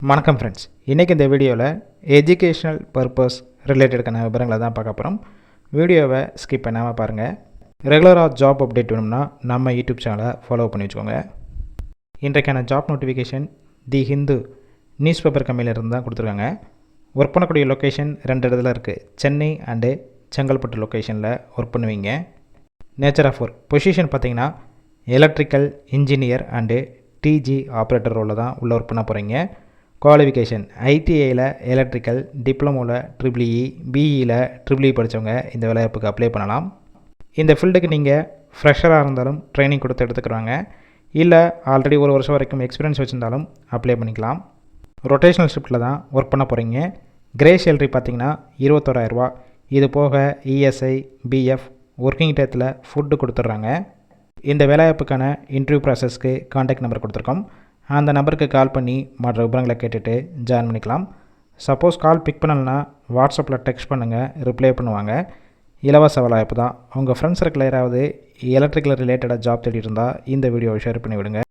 வணக்கம் ஃப்ரெண்ட்ஸ் இன்றைக்கி இந்த வீடியோவில் எஜுகேஷ்னல் பர்பஸ் ரிலேட்டடுக்கான விவரங்களை தான் பார்க்க போகிறோம் வீடியோவை ஸ்கிப் பண்ணாமல் பாருங்கள் ரெகுலராக ஜாப் அப்டேட் வேணும்னா நம்ம யூடியூப் சேனலை ஃபாலோ பண்ணி வச்சுக்கோங்க. இன்றைக்கான job notification the Hindu newspaper கம்பெனியிலிருந்து தான் கொடுத்துருக்காங்க. ஒர்க் பண்ணக்கூடிய லொக்கேஷன் ரெண்டு இடத்துல இருக்குது சென்னை அண்டு செங்கல்பட்டு லொக்கேஷனில் ஒர்க் பண்ணுவீங்க. நேச்சர் ஆஃப் ஒர்க் பொசிஷன் பார்த்தீங்கன்னா electrical engineer and DG operator ரோலில் தான் உள்ள ஒர்க் பண்ண போகிறீங்க குவாலிஃபிகேஷன் ஐடிஐயில் எலக்ட்ரிக்கல் டிப்ளமோவில் ட்ரிபிள் இ பிஇயில் ட்ரிபிள் இ படித்தவங்க இந்த வேலைவாய்ப்புக்கு அப்ளை பண்ணலாம். இந்த ஃபீல்டுக்கு நீங்கள் ஃப்ரெஷராக இருந்தாலும் ட்ரைனிங் கொடுத்து எடுத்துக்கிறாங்க. இல்லை ஆல்ரெடி ஒரு வருஷம் வரைக்கும் எக்ஸ்பீரியன்ஸ் வச்சுருந்தாலும் அப்ளை பண்ணிக்கலாம். ரொட்டேஷனல் ஷிஃப்ட்டில் தான் ஒர்க் பண்ண போகிறீங்க கிரே சேலரி பார்த்தீங்கன்னா இருபத்தோராயிரரூவா இது போக இஎஸ்ஐ பிஎஃப் ஒர்க்கிங் டயத்தில் ஃபுட்டு கொடுத்துட்றாங்க. இந்த வேலைவாய்ப்புக்கான இன்டர்வியூ ப்ராசஸ்க்கு காண்டாக்ட் நம்பர் கொடுத்துருக்கோம். அந்த நம்பருக்கு கால் பண்ணி மற்ற விவரங்களை கேட்டுட்டு ஜாயின் பண்ணிக்கலாம். சப்போஸ் கால் பிக் பண்ணலைன்னா வாட்ஸ்அப்பில் டெக்ஸ்ட் பண்ணுங்கள் ரிப்ளை பண்ணுவாங்க. இலவச வேலைவாய்ப்பு தான். உங்கள் ஃப்ரெண்ட்ஸ் சர்க்கிள் யாராவது எலக்ட்ரிக்கல் ரிலேட்டடாக ஜாப் தேடி இருந்தால் இந்த வீடியோவை ஷேர் பண்ணி விடுங்க